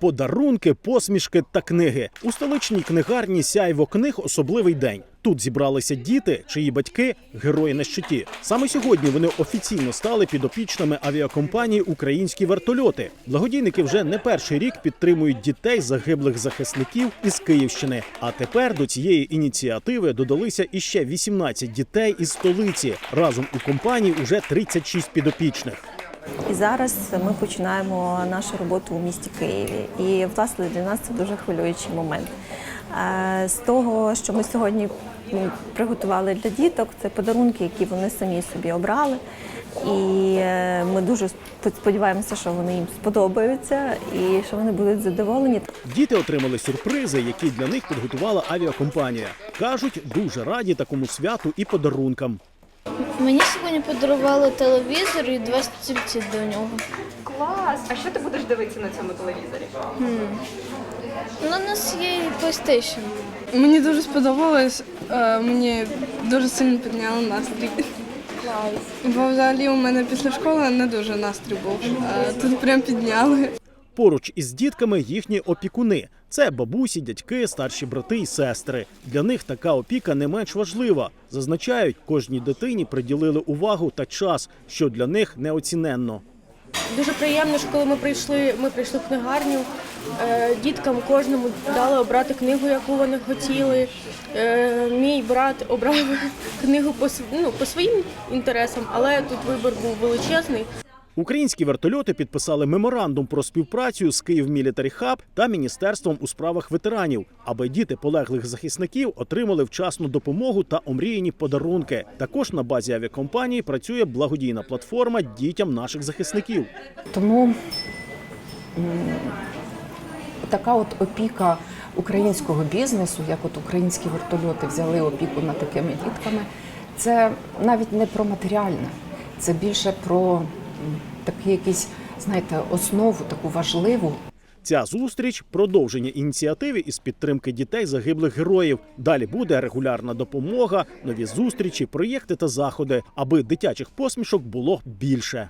Подарунки, посмішки та книги у столичній книгарні Сяйво книг особливий день. Тут зібралися діти, чиї батьки герої на щиті. Саме сьогодні вони офіційно стали підопічними авіакомпанії Українські вертольоти. Благодійники вже не перший рік підтримують дітей загиблих захисників із Київщини. А тепер до цієї ініціативи додалися іще 18 дітей із столиці. Разом у компанії уже 36 підопічних. І зараз ми починаємо нашу роботу у місті Києві. І власне для нас це дуже хвилюючий момент. Е, З того, що ми сьогодні приготували для діток, це подарунки, які вони самі собі обрали. І е, ми дуже сподіваємося, що вони їм сподобаються і що вони будуть задоволені. Діти отримали сюрпризи, які для них підготувала авіакомпанія. кажуть, дуже раді такому святу і подарункам. Мені сьогодні подарували телевізор і два стільці до нього. Клас! А що ти будеш дивитися на цьому телевізорі? Ну, У нас є і PlayStation. Мені дуже сподобалось, е, мені дуже сильно підняло настрій. Бо взагалі у мене після школи не дуже настрій був. А тут прям підняли. Поруч із дітками їхні опікуни. Це бабусі, дядьки, старші брати і сестри. Для них така опіка не менш важлива. Зазначають, кожній дитині приділили увагу та час, що для них неоціненно. Дуже приємно, що коли ми прийшли, ми прийшли в книгарню. е, Діткам кожному дали обрати книгу, яку вони хотіли. Е, Мій брат обрав книгу по, ну, по своїм інтересам, але тут вибір був величезний. Українські вертольоти підписали меморандум про співпрацю з Київ Мілітарі Хаб та Міністерством у справах ветеранів, аби діти полеглих захисників отримали вчасну допомогу та омріяні подарунки. Також на базі авіакомпанії працює благодійна платформа дітям наших захисників. Тому така от опіка українського бізнесу, як от українські вертольоти взяли опіку над такими дітками, це навіть не про матеріальне, це більше про м, якісь, знаєте, основу, таку важливу, Ця зустріч продовження ініціативи із підтримки дітей загиблих героїв. Далі буде регулярна допомога, нові зустрічі, проєкти та заходи, аби дитячих посмішок було більше.